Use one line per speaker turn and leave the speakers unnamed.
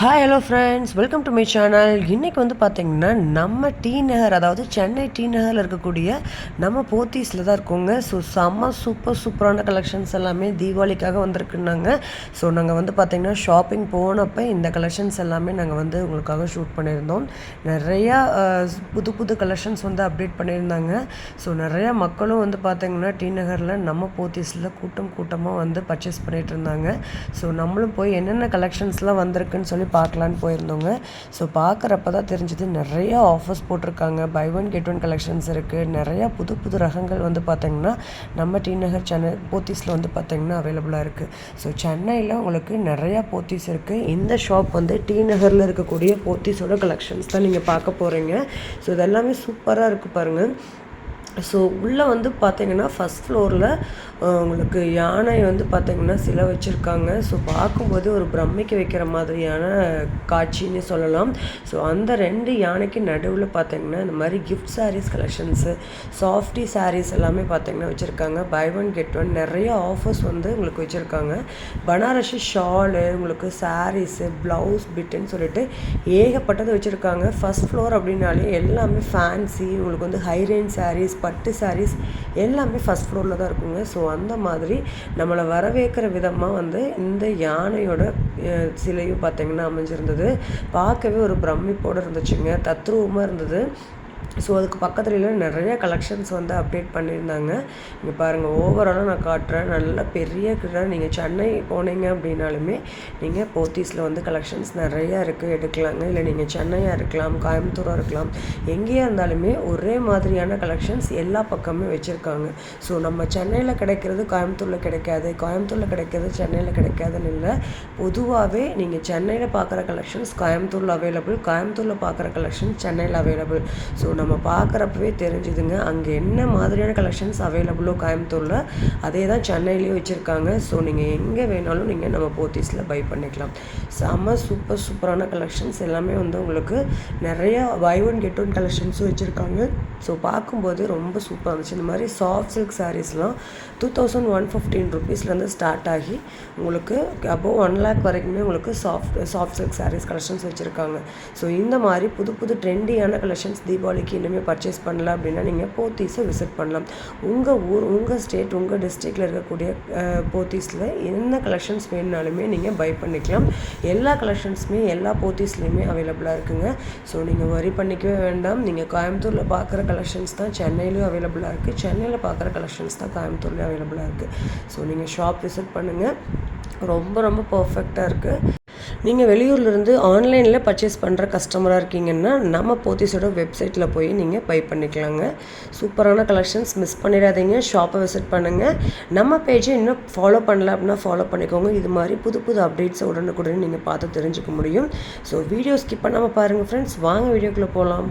Hi hello friends welcome to my channel இன்றைக்கி வந்து பார்த்திங்கன்னா நம்ம டி நகர் அதாவது சென்னை டி நகரில் இருக்கக்கூடிய நம்ம போத்தீஸில் தான் இருக்கோங்க. ஸோ செம்ம சூப்பர் சூப்பரான கலெக்ஷன்ஸ் எல்லாமே தீபாவளிக்காக வந்திருக்குனாங்க ஸோ நாங்கள் வந்து பார்த்திங்கன்னா ஷாப்பிங் போனப்போ இந்த கலெக்ஷன்ஸ் எல்லாமே நாங்கள் வந்து உங்களுக்காக ஷூட் பண்ணியிருந்தோம். நிறையா புது புது கலெக்ஷன்ஸ் வந்து அப்டேட் பண்ணியிருந்தாங்க. ஸோ நிறையா மக்களும் வந்து பார்த்திங்கன்னா டி நகரில் நம்ம போத்தீஸில் கூட்டம் கூட்டமாக வந்து பர்ச்சேஸ் பண்ணிகிட்டு இருந்தாங்க. ஸோ நம்மளும் போய் என்னென்ன கலெக்ஷன்ஸ்லாம் வந்திருக்குன்னு சொல்லி பார்க்கலான்னு போயிருந்தோங்க. ஸோ பார்க்குறப்ப தான் தெரிஞ்சது நிறையா ஆஃபர்ஸ் போட்டிருக்காங்க. Buy one get one collections இருக்குது நிறையா புது புது ரகங்கள் வந்து பார்த்திங்கன்னா நம்ம டி நகர் சென்னை போத்தீஸில் வந்து பார்த்திங்கன்னா அவைலபிளாக இருக்குது ஸோ சென்னையில் உங்களுக்கு நிறையா போத்தீஸ் இருக்குது இந்த ஷாப் வந்து டி நகரில் இருக்கக்கூடிய போத்தீஸோட கலெக்ஷன்ஸ் தான் நீங்கள் பார்க்க போகிறீங்க ஸோ இதெல்லாமே சூப்பராக இருக்குது பாருங்கள் ஸோ உள்ளே வந்து பார்த்தீங்கன்னா ஃபஸ்ட் ஃப்ளோரில் உங்களுக்கு யானை வந்து பார்த்தீங்கன்னா சிலை வச்சுருக்காங்க. ஸோ பார்க்கும்போது ஒரு பிரமிக்க வைக்கிற மாதிரியான காட்சின்னு சொல்லலாம். ஸோ அந்த ரெண்டு யானைக்கு நடுவில் பார்த்தீங்கன்னா இந்த மாதிரி gift saris collections softy saris எல்லாமே பார்த்தீங்கன்னா வச்சுருக்காங்க. பை ஒன் கெட் ஒன் நிறைய ஆஃபர்ஸ் வந்து உங்களுக்கு வச்சுருக்காங்க. பனாரஸி ஷாலு உங்களுக்கு சாரீஸு ப்ளவுஸ் பிட்டுன்னு சொல்லிட்டு ஏகப்பட்டது வச்சுருக்காங்க. ஃபஸ்ட் ஃப்ளோர் அப்படின்னாலே எல்லாமே ஃபேன்சி உங்களுக்கு வந்து ஹை ரேஞ்ச் சாரீஸ் பட்டு சாரீஸ் எல்லாமே ஃபஸ்ட் ஃப்ளோரில் தான் இருக்குங்க. ஸோ அந்த மாதிரி நம்மளை வரவேற்கிற விதமாக வந்து இந்த யானையோட சிலையும் பார்த்தீங்கன்னா அமைஞ்சிருந்தது. பார்க்கவே ஒரு பிரமிப்போடு இருந்துச்சுங்க. தத்ரூபமாக இருந்தது. ஸோ அதுக்கு பக்கத்துல நிறைய கலெக்ஷன்ஸ் வந்து அப்டேட் பண்ணியிருந்தாங்க. இங்கே பாருங்கள் ஓவராலாக நான் காட்டுறேன். நல்ல பெரிய கடை. நீங்கள் சென்னை போனீங்க அப்படின்னாலுமே நீங்கள் போத்தீஸில் வந்து கலெக்ஷன்ஸ் நிறையா இருக்குது எடுக்கலாங்க. இல்லை நீங்கள் சென்னையாக இருக்கலாம் கோயம்புத்தூராக இருக்கலாம் எங்கேயா இருந்தாலுமே ஒரே மாதிரியான கலெக்ஷன்ஸ் எல்லா பக்கமே வச்சுருக்காங்க. ஸோ நம்ம சென்னையில் கிடைக்கிறது கோயம்புத்தூரில் கிடைக்காது. கோயம்புத்தூரில் கிடைக்கிறது சென்னையில் கிடைக்காதுன்னு இல்லை. பொதுவாகவே நீங்கள் சென்னையில் பார்க்குற கலெக்ஷன்ஸ் கோயம்புத்தூரில் அவைலபிள் கோயம்புத்தூரில் பார்க்குற கலெக்ஷன் சென்னையில் அவைலபிள் ஸோ நம்ம பார்க்குறப்பவே தெரிஞ்சுதுங்க. அங்கே என்ன மாதிரியான கலெக்ஷன்ஸ் அவைலபிளோ கோயம்புத்தூரில் அதே தான் சென்னையிலையும் வச்சுருக்காங்க. ஸோ நீங்கள் எங்கே வேணாலும் நீங்கள் நம்ம போத்தீஸில் பை பண்ணிக்கலாம். செம்ம சூப்பர் சூப்பரான கலெக்ஷன்ஸ் எல்லாமே வந்து உங்களுக்கு நிறையா பை ஒன் கெட் ஒன் கலெக்ஷன்ஸும் வச்சுருக்காங்க. ஸோ பார்க்கும்போது ரொம்ப சூப்பராக இருந்துச்சு. இந்த மாதிரி சாஃப்ட் சில்க் சாரீஸ்லாம் டூ தௌசண்ட் ஒன் ஃபிஃப்டீன் ருபீஸ்லேருந்து ஸ்டார்ட் ஆகி உங்களுக்கு அபோவ் ஒன் லேக் வரைக்குமே உங்களுக்கு soft soft silk saris collections வச்சுருக்காங்க. ஸோ இந்த மாதிரி புது புது ட்ரெண்டியான கலெக்ஷன்ஸ் தீபாவளி தீபாவளிக்கு இன்னுமே பர்ச்சேஸ் பண்ணல அப்படின்னா நீங்கள் போத்தீஸை விசிட் பண்ணலாம். உங்கள் ஊர் உங்கள் ஸ்டேட் உங்கள் டிஸ்ட்ரிக்டில் இருக்கக்கூடிய போத்தீஸில் என்ன கலெக்ஷன்ஸ் வேணுனாலுமே நீங்கள் பை பண்ணிக்கலாம். எல்லா கலெக்ஷன்ஸுமே எல்லா போத்தீஸ்லேயுமே அவைலபிளாக இருக்குங்க. ஸோ நீங்கள் வரி பண்ணிக்கவே வேண்டாம். நீங்கள் கோயம்புத்தூரில் பார்க்குற கலெக்ஷன்ஸ் தான் சென்னையிலையும் அவைலபிளாக இருக்குது சென்னையில் பார்க்குற கலெக்ஷன்ஸ் தான் கோயம்புத்தூர்லேயும் அவைலபிளாக இருக்குது ஸோ நீங்கள் ஷாப் விசிட் பண்ணுங்கள் ரொம்ப ரொம்ப பர்ஃபெக்டாக இருக்குது நீங்கள் வெளியூர்லேருந்து ஆன்லைனில் பர்ச்சேஸ் பண்ணுற கஸ்டமராக இருக்கீங்கன்னா நம்ம போத்திஸோட வெப்சைட்டில் போய் நீங்கள் பை பண்ணிக்கலாங்க. சூப்பரான கலெக்ஷன்ஸ் மிஸ் பண்ணிடாதீங்க. ஷாப்பை விசிட் பண்ணுங்கள் நம்ம பேஜை இன்னும் ஃபாலோ பண்ணல அப்படின்னா ஃபாலோ பண்ணிக்கோங்க. இது மாதிரி புது புது அப்டேட்ஸை உடனுக்குடன் நீங்கள் பார்த்து தெரிஞ்சுக்க முடியும். ஸோ வீடியோ ஸ்கிப் பண்ணாமல் பாருங்கள் ஃப்ரெண்ட்ஸ் வாங்க வீடியோக்குள்ளே போகலாம்